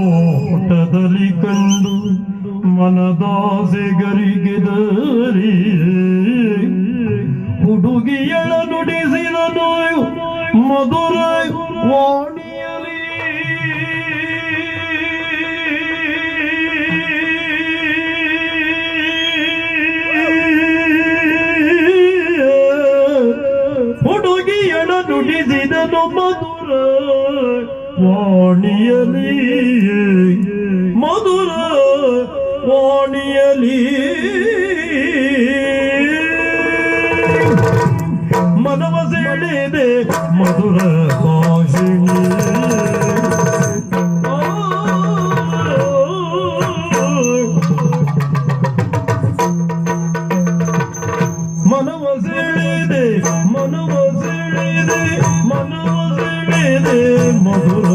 ಕುಡಿನೋಟದಲ್ಲಿ ಕಂಡು ಮನದಾಸೆಗರಿಗೆದ மதுர வாணியலீ মধুর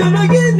You're not getting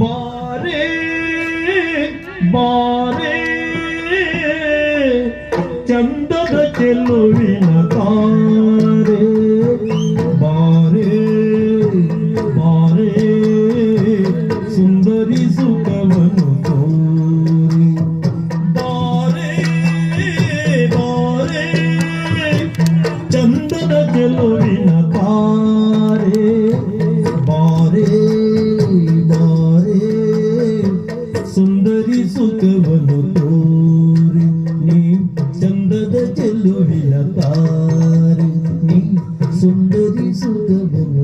ಬಾರೆ ಬಾರೆ ಚಂದದ ಚೆಲುವಿನ ತಾ so sudamana